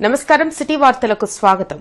నమస్కారం సిటీ వార్తలకు స్వాగతం.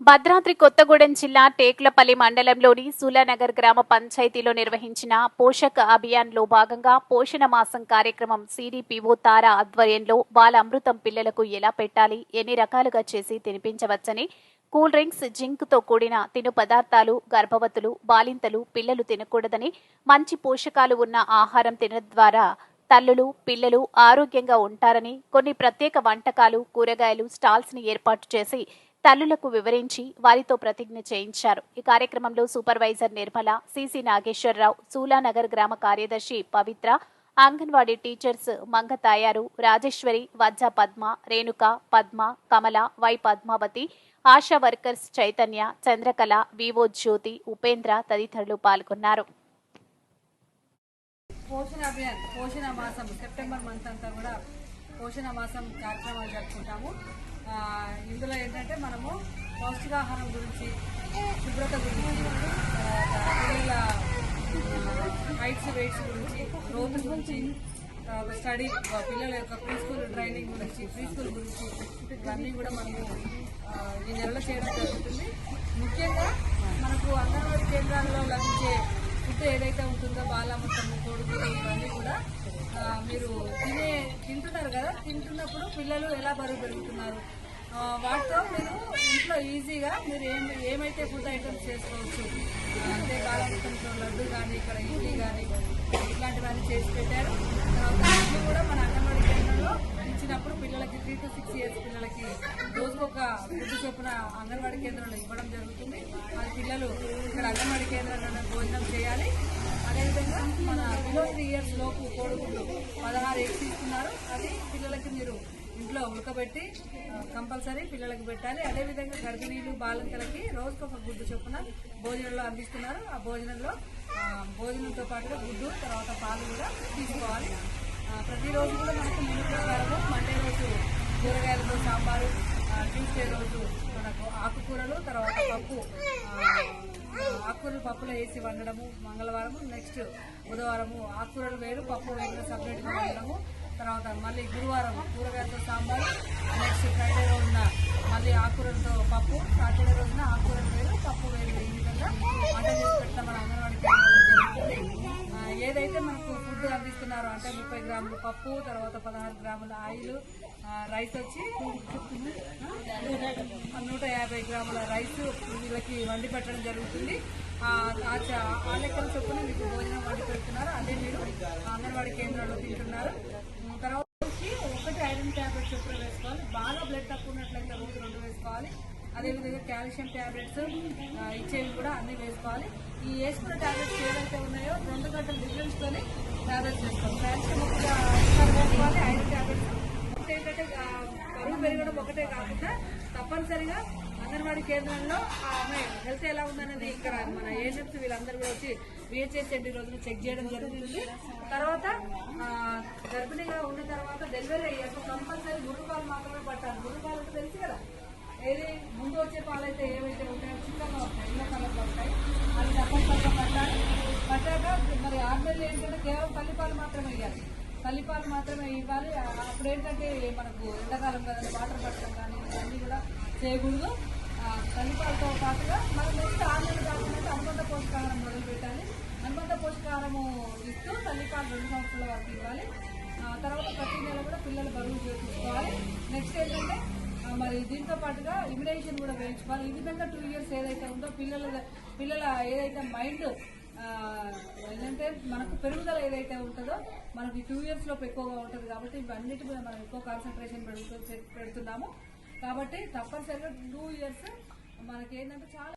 భద్రాద్రి కొత్తగూడెం జిల్లా టేక్లపల్లి మండలంలోని సూలానగర్ గ్రామ పంచాయతీలో నిర్వహించిన పోషక అభియాన్లో భాగంగా పోషణ మాసం కార్యక్రమం సిడిపిఓ తార ఆధ్వర్యంలో బాల అమృతం పిల్లలకు ఎలా పెట్టాలి ఎన్ని రకాలుగా చేసి తినిపించవచ్చని కూల్ డ్రింక్స్ జింక్తో కూడిన తిను పదార్థాలు గర్భవతులు బాలింతలు పిల్లలు తినకూడదని మంచి పోషకాలు ఉన్న ఆహారం తినడం ద్వారా తల్లులు పిల్లలు ఆరోగ్యంగా ఉంటారని కొన్ని ప్రత్యేక వంటకాలు కూరగాయలు స్టాల్స్ని ఏర్పాటు చేసి తల్లులకు వివరించి వారితో ప్రతిజ్ఞ చేయించారు. ఈ కార్యక్రమంలో సూపర్వైజర్ నిర్మల సిసి నాగేశ్వరరావు సూలానగర్ గ్రామ కార్యదర్శి Pavitra anganwadi teachers Manga Tayaru Rajeswari Vajja Padma Renuka Padma Kamala Y Padmavathi ASHA workers Chaitanya Chandrakala VO Jyothi Upendra తదితరులు పాల్గొన్నారు. పోషణ అభియాన్ పోషణ మాసం సెప్టెంబర్ మంత్ అంతా కూడా పోషణ మాసం కార్యక్రమాలు జరుపుకుంటాము. ఇందులో ఏంటంటే మనము పౌష్టికాహారం గురించి శుభ్రత గురించి పిల్లల హైట్స్ వెయిట్స్ గురించి గ్రోత్ గురించి స్టడీ పిల్లల యొక్క ప్రీ స్కూల్ ట్రైనింగ్ గురించి ప్రీ స్కూల్ గురించి ఇవన్నీ కూడా మనము ఈ నెలలో చేయడం జరుగుతుంది. ముఖ్యంగా మనకు అంగన్వాడీ కేంద్రాల్లో లభించే ఫుడ్ ఏదైతే ఉంటుందో బాలామృతము కొడుకులు ఇవన్నీ కూడా మీరు తినే తింటున్నారు కదా తింటున్నప్పుడు పిల్లలు ఎలా బరువు పెరుగుతున్నారు? వాటితో మీరు ఇంట్లో ఈజీగా మీరు ఏం ఏమైతే ఫుడ్ ఐటమ్స్ చేసుకోవచ్చు అంటే బాలామృతంతో లడ్డు కానీ ఇక్కడ ఇడ్లీ కానీ ఇట్లాంటివన్నీ చేసి పెట్టారు. తర్వాత కూడా మన అంగన్వాడీ కేంద్రంలో ఇచ్చినప్పుడు పిల్లలకి త్రీ టు సిక్స్ ఇయర్స్ పిల్లలకి రోజుకొక ఫుడ్ చొప్పున అంగన్వాడీ కేంద్రంలో ఇవ్వడం జరుగుతుంది. అది పిల్లలు అంగన్వాడీ కేంద్రంలో భోజనం చేయాలి. అదేవిధంగా మన బిలో త్రీ ఇయర్స్ లోపు కోడిగుడ్డు పదహారు ఎగ్స్ ఇస్తున్నారు అది పిల్లలకి మీరు ఇంట్లో ఉడకబెట్టి కంపల్సరీ పిల్లలకి పెట్టాలి. అదేవిధంగా గర్భిణీలు బాలింతలకి రోజుకు ఒక గుడ్డు చొప్పున భోజనంలో అందిస్తున్నారు. ఆ భోజనంలో భోజనంతో పాటుగా గుడ్డు తర్వాత పాలు కూడా తీసుకోవాలి. ప్రతిరోజు కూడా మనకు మెనూ మండే రోజు కూరగాయలు ట్యూస్డే రోజు మనకు ఆకుకూరలు తర్వాత పప్పు. ఆకుకూరలు పప్పులో వేసి వండడము మంగళవారము నెక్స్ట్ బుధవారము ఆకుకూరలు వేరు పప్పు వేరు సపరేట్గా వండడము. తర్వాత మళ్ళీ గురువారం కూరగాయలతో సాంబార్ నెక్స్ట్ ఫ్రైడే రోజున మళ్ళీ ఆకుకూరలతో పప్పు సాటర్డే రోజున ఆకుకూరలు వేరు పప్పు వేరు. ఈ విధంగా ఫుడ్ అందిస్తున్నారు అంటే ముప్పై గ్రాములు పప్పు తర్వాత పదహారు గ్రాముల ఆయిల్ రైస్ వచ్చి నూట యాభై గ్రాముల రైస్ వీళ్ళకి వండి పెట్టడం జరుగుతుంది. ఆ లెక్కల చొప్పున మీకు భోజనం వండి పెడుతున్నారు. అదే మీరు అంగన్వాడీ కేంద్రంలో తింటున్నారు. తర్వాత వచ్చి ఒకటి ఐరన్ ట్యాబ్లెట్ చొప్పున వేసుకోవాలి. బాగా బ్లడ్ తక్కువ ఉన్నట్లయితే రోజు రెండు వేసుకోవాలి. అదేవిధంగా కాల్షియం ట్యాబ్లెట్స్ ఇచ్చేవి కూడా అన్ని వేసుకోవాలి. ఈ వేసుకున్న ట్యాబ్లెట్స్ ఏవైతే ఉన్నాయో రెండు గంటల డిఫరెన్స్ తోనే ట్యాబ్లెట్స్ వేసుకోవాలి కాల్షియం ఒక వేసుకోవాలి ఐరన్ ట్యాబ్లెట్స్ ఏంటంటే బరువు పెరగడం ఒకటే కాకుండా తప్పనిసరిగా అంగన్వాడీ కేంద్రంలో ఆ అమ్మాయి హెల్త్ ఎలా ఉందనేది ఇక్కడ మన ఏజెంట్స్ వీళ్ళందరూ కూడా వచ్చి విహెచ్ఎస్ ఎన్ని రోజులు చెక్ చేయడం జరుగుతుంది. తర్వాత గర్భిణీగా గర్భిణిగా ఉన్న తర్వాత డెలివరీ అయ్యాక కంపల్సరీ గురుపాలు మాత్రమే పట్టాలి. గురుపాలు అంటే తెలుసు కదా ఏది ముందు వచ్చే పాలు అయితే ఏవైతే ఉంటాయో చిన్నగా ఉంటాయి ఎన్నో కలర్లో ఉంటాయి అది తప్పనిసరిగా పట్టాలి పట్టాక మరి ఆర్డర్లు ఏంటంటే కేవలం తల్లిపాలు మాత్రమే ఇవ్వాలి పల్లిపాలు మాత్రమే ఇవ్వాలి. అప్పుడు ఏంటంటే మనకు ఎండాకాలం కదండి వాటర్ పట్టడం కానీ ఇవన్నీ కూడా చేయకూడదు. పల్లిపాలతో పాటుగా మనం నెక్స్ట్ ఆరు కాకుండా అనుబంధ పోషకాహారం మొదలు పెట్టాలి అనుబంధ పోషకాహారము ఇస్తూ తల్లిపాలు రెండు సంవత్సరాల వరకు ఇవ్వాలి. తర్వాత ప్రతి నెల కూడా పిల్లలు బరువు చేసుకోవాలి నెక్స్ట్ ఏంటంటే మరి దీంతో పాటుగా ఇమ్యునైజేషన్ కూడా వేయించుకోవాలి ఈ విధంగా టూ ఇయర్స్ ఏదైతే ఉందో పిల్లల పిల్లల ఏదైతే మైండ్ ఏంటంటే మనకు పెరుగుదల ఏదైతే ఉంటుందో మనకి టూ ఇయర్స్ లోపు ఎక్కువగా ఉంటుంది కాబట్టి ఇవన్నిటి మీద మనం ఎక్కువ కాన్సన్ట్రేషన్ పెడుతూ పెడుతున్నాము. కాబట్టి తప్పనిసరిగా టూ ఇయర్స్ మనకి ఏంటంటే చాలా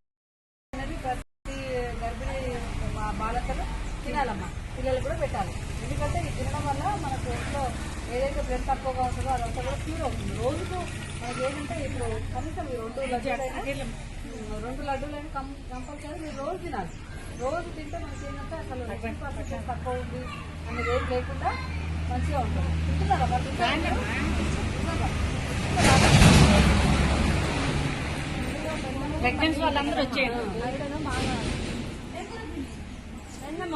అనేది ప్రతి గర్భిణీ బాలకలు తినాలమ్మా. పిల్లలు కూడా పెట్టాలి. ఎందుకంటే ఈ తినడం వల్ల మనకు ఒంట్లో ఏదైతే బ్లడ్ తక్కువగా ఉంటుందో అదంతా కూడా క్యూర్ అవుతుంది. రోజుకు మనకి ఏంటంటే ఇప్పుడు కనీసం రెండు లడ్డూలైనా రెండు లడ్డూలైనా కం కంపల్సరీ మీరు రోజు తినాలి. రోజు తింటే మనకి ఏంటంటే అసలు పర్సెంటేజ్ తక్కువ ఉంది అనేది ఏం లేకుండా మంచిగా ఉంటుంది. తింటున్నారా? మరి? ప్రెగ్నెన్సీ వాళ్ళందరూ వచ్చేయండి.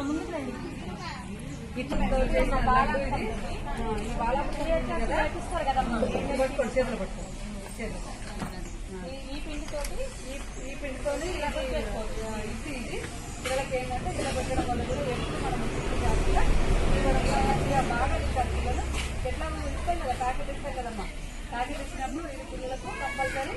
ముందుకు రండి. ఈ చేతులు ఈ- పిండితోని ఇలా చేసుకోవచ్చు ఇది ఇది. పిల్లలకి ఏంటంటే ఇలా పెట్టడం వల్ల కూడా ఎప్పుడు మనం కాకుండా ఇవ్వడం బాగా తింటారు పిల్లలు ఎట్లా మనం ఇస్తాం కదా ప్యాకెట్ ఇస్తాం కదమ్మా. ప్యాకెట్ ఇచ్చినప్పుడు ఇది పిల్లలకు కంపల్సరీ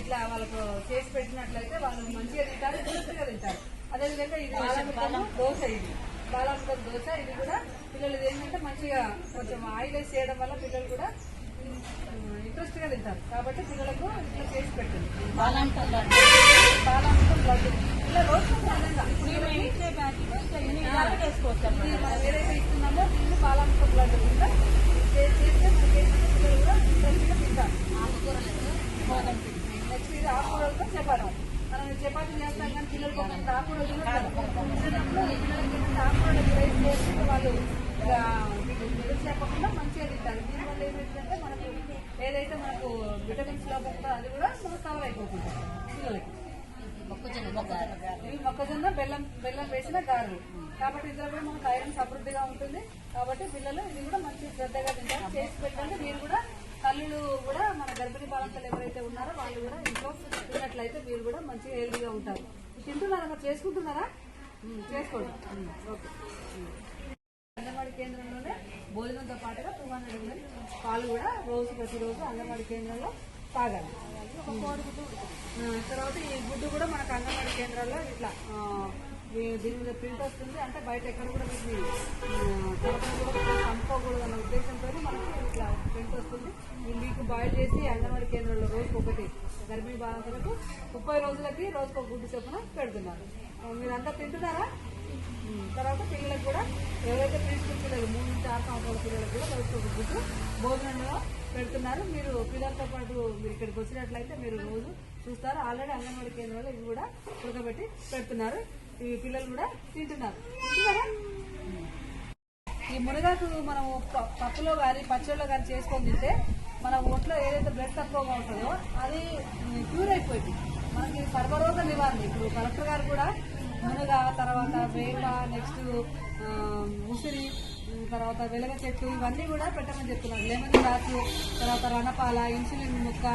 ఇట్లా వాళ్ళకు చేసి పెట్టినట్లయితే వాళ్ళు మంచిగా తింటారు ఇంట్రెస్ట్గా తింటారు. అదేవిధంగా ఇది బాలామృతం దోశ ఇది. బాలామృతం దోశ. ఇది కూడా పిల్లలు ఏంటంటే మంచిగా కొంచెం ఆయిల్ వేసి చేయడం వల్ల పిల్లలు కూడా ఇంట్రెస్ట్గా తింటారు. కాబట్టి పిల్లలకు ఇట్లా చేసి పెట్టండి. బాలాంతం బాలామృతం లడ్డు ఇలా రోజు ఏదైతే ఇస్తున్నామో దీన్ని బాలామృతం లడ్డు చే- చేస్తే మనకి పిల్లలు కూడా ఇంట్రెస్ట్గా తింటారు నెక్స్ట్ ఇది ఆకుకూరలతో చపాతి మనం ఈ చపాతీ చేస్తాం కానీ పిల్లలు కొంచెం ఆకుకూరలు తినరు కదా. తినేటప్పుడు పిల్లలకి ఏంటంటే ఆకుకూరలు రైస్ చేసి వాళ్ళు ఇక ఎదురు చెప్పకుండా మంచిగా తింటారు దీనివల్ల ఏమైందంటే మనకు ఏదైతే మనకు విటమిన్స్ లోపం ఉందో అది కూడా మనకు కవర్ అయిపోతుంది పిల్లలకి ఇవి మొక్కజొన్న బెల్లం బెల్లం వేసిన గారు కాబట్టి ఇందులో కూడా మనకు ఐరన్ సమృద్ధిగా ఉంటుంది. కాబట్టి పిల్లలు ఇది కూడా మంచి శ్రద్ధగా తింటారు. చేసి పెట్టండి. మీరు కూడా తల్లులు కూడా మన గర్భిణీ బాలంతలు ఎవరైతే ఉన్నారో వాళ్ళు కూడా ఇంట్లో తిన్నట్లయితే మీరు కూడా మంచి హెల్దీగా ఉంటారు. తింటున్నారా? మరి చేసుకుంటున్నారా? చేసుకోండి. ఓకే. అంగన్వాడీ కేంద్రంలోనే భోజనంతో పాటుగా టూ హండ్రెడ్ పాలు కూడా రోజు ప్రతిరోజు అంగన్వాడీ కేంద్రంలో తాగాలి. తర్వాత ఈ గుడ్డు కూడా మనకు అంగన్వాడీ కేంద్రాల్లో ఇట్లా దీని మీద ప్రింట్ వస్తుంది. అంటే బయట ఎక్కడ కూడా వీటిని చంపుకోకూడదు అన్న ఉద్దేశంతో మనకి ఇట్లా ప్రింట్ వస్తుంది. ఈ మీకు బాయిల్ చేసి అంగన్వాడీ కేంద్రంలో రోజుకు ఒకటి గర్భిణీ బాధితులకు ముప్పై రోజులకి రోజుకు ఒక గుడ్డు చొప్పున పెడుతున్నారు. మీరు మీరంతా తింటున్నారా? తర్వాత పిల్లలకు కూడా ఎవరైతే ప్రీస్కూల్ పిల్లలు మూడు నుంచి ఆరు సంవత్సరాల పిల్లలకు కూడా రోజుకు ఒక గుడ్డు భోజనంలో పెడుతున్నారు. మీరు పిల్లలతో పాటు మీరు ఇక్కడికి వచ్చినట్లయితే మీరు రోజు చూస్తారు. ఆల్రెడీ అంగన్వాడీ కేంద్రంలో ఇవి కూడా ఉడకబెట్టి పెడుతున్నారు. ఈ పిల్లలు కూడా తింటున్నారు. ఈ మునగాకు మనం పప్పులో కానీ పచ్చడిలో కానీ చేసుకొని తింటే మన ఒంట్లో ఏదైతే బ్లడ్ తక్కువగా ఉంటుందో అది క్యూర్ అయిపోయింది. మనకి సర్వరోగ నివారణ. ఇప్పుడు కలెక్టర్ గారు కూడా మునగ తర్వాత వేప నెక్స్ట్ ఉసిరి తర్వాత వెలగ చెట్టు ఇవన్నీ కూడా పెట్టమని చెప్తున్నారు. లెమన్ గ్రాస్ తర్వాత రణపాల ఇన్సులిన్ ముక్క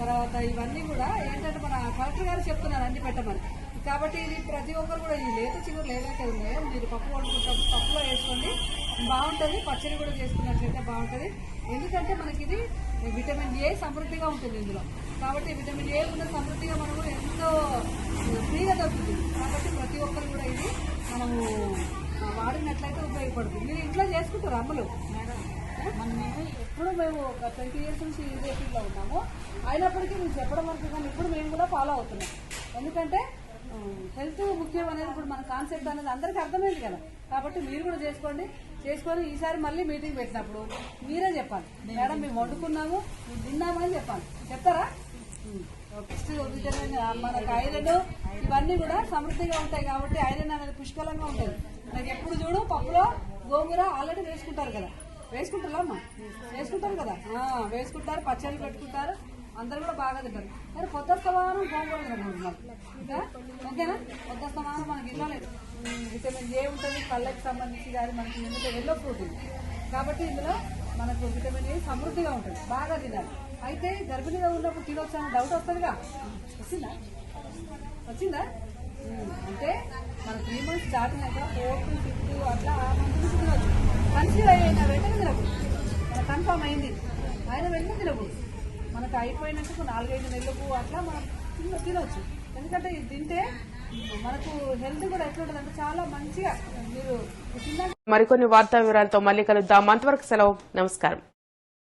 తర్వాత ఇవన్నీ కూడా ఏంటంటే మన కలెక్టర్ గారు చెప్తున్నారు అన్ని పెట్టమని. కాబట్టి ఇది ప్రతి ఒక్కరు కూడా ఈ లేత చిగురులు ఏదైతే ఉన్నాయో మీరు పప్పు వండుకుంటాము. పప్పులో వేసుకోండి. బాగుంటుంది. పచ్చడి కూడా చేసుకున్నట్లయితే బాగుంటుంది. ఎందుకంటే మనకి ఇది విటమిన్ ఏ సమృద్ధిగా ఉంటుంది ఇందులో. కాబట్టి విటమిన్ ఏ ఉన్న సమృద్ధిగా మనము ఎంతో ఫ్రీగా దొరుకుతుంది. కాబట్టి ప్రతి ఒక్కరు కూడా ఇది మనము వాడినట్లయితే ఉపయోగపడుతుంది. మీరు ఇంట్లో చేసుకుంటారు అమ్మలు? మేడం మేము ఎప్పుడు మేము ఒక ట్వంటీ ఇయర్స్ నుంచి ఇదే ఫీల్డ్లో ఉన్నాము. అయినప్పటికీ మీరు చెప్పడం వరకు కానీ ఇప్పుడు మేము కూడా ఫాలో అవుతున్నాం. ఎందుకంటే హెల్త్ ముఖ్యం అనేది ఇప్పుడు మన కాన్సెప్ట్ అనేది అందరికీ అర్థమైంది కదా. కాబట్టి మీరు కూడా చేసుకోండి. చేసుకొని ఈసారి మళ్ళీ మీటింగ్ పెట్టినప్పుడు మీరే చెప్పాలి. మేడం మేము వండుకున్నాము మేము తిన్నామని చెప్పాలి. చెప్తారా? మనకు ఐరన్ ఇవన్నీ కూడా సమృద్ధిగా ఉంటాయి కాబట్టి ఐరన్ అనేది పుష్కలంగా ఉంటుంది. మనకి ఎప్పుడు చూడు పప్పులో గోంగూర ఆల్రెడీ వేసుకుంటారు కదా. వేసుకుంటారా అమ్మా వేసుకుంటారు కదా? వేసుకుంటారు పచ్చళ్ళు పెట్టుకుంటారు. అందరు కూడా బాగా తింటారు. కానీ కొత్త స్థమానం గోంగూర తినకూడదు ఇంకా ఓకేనా? కొత్త స్థమానం మనకి ఇవ్వలేదు. లేదు విటమిన్ ఏ ఉంటుంది కళ్ళకి సంబంధించి కానీ మనకి ఎందుకంటే ఎల్లో ఫ్రూట్ కాబట్టి ఇందులో మనకు విటమిన్ ఏ సమృద్ధిగా ఉంటుంది. బాగా తినాలి. అయితే గర్భిణిగా ఉన్నప్పుడు తినొచ్చు అనే డౌట్ వస్తుందిగా. వచ్చిందా? వచ్చిందా? అంటే మన త్రీ మంత్స్ స్టార్ట్ అయినాక ఫోర్త్ ఫిఫ్త్ అట్లా ఆ మంత్ నుంచి తినొచ్చు. కన్సీవ్ అయిన వెంటనే తినకూడదు. మనకు కన్ఫర్మ్ అయింది. ఆయన వెంటనే తినకూడదు. మనకు అయిపోయినందుకు నాలుగైదు నెలలకు అట్లా మనం తిన్న తినొచ్చు. ఎందుకంటే ఇది తింటే మనకు హెల్త్ కూడా ఎట్లుంటుంది అంటే చాలా మంచిగా మీరు మరికొన్ని వార్తా వివరాలతో మళ్ళీ కలుద్దాం. అంతవరకు సెలవు. నమస్కారం.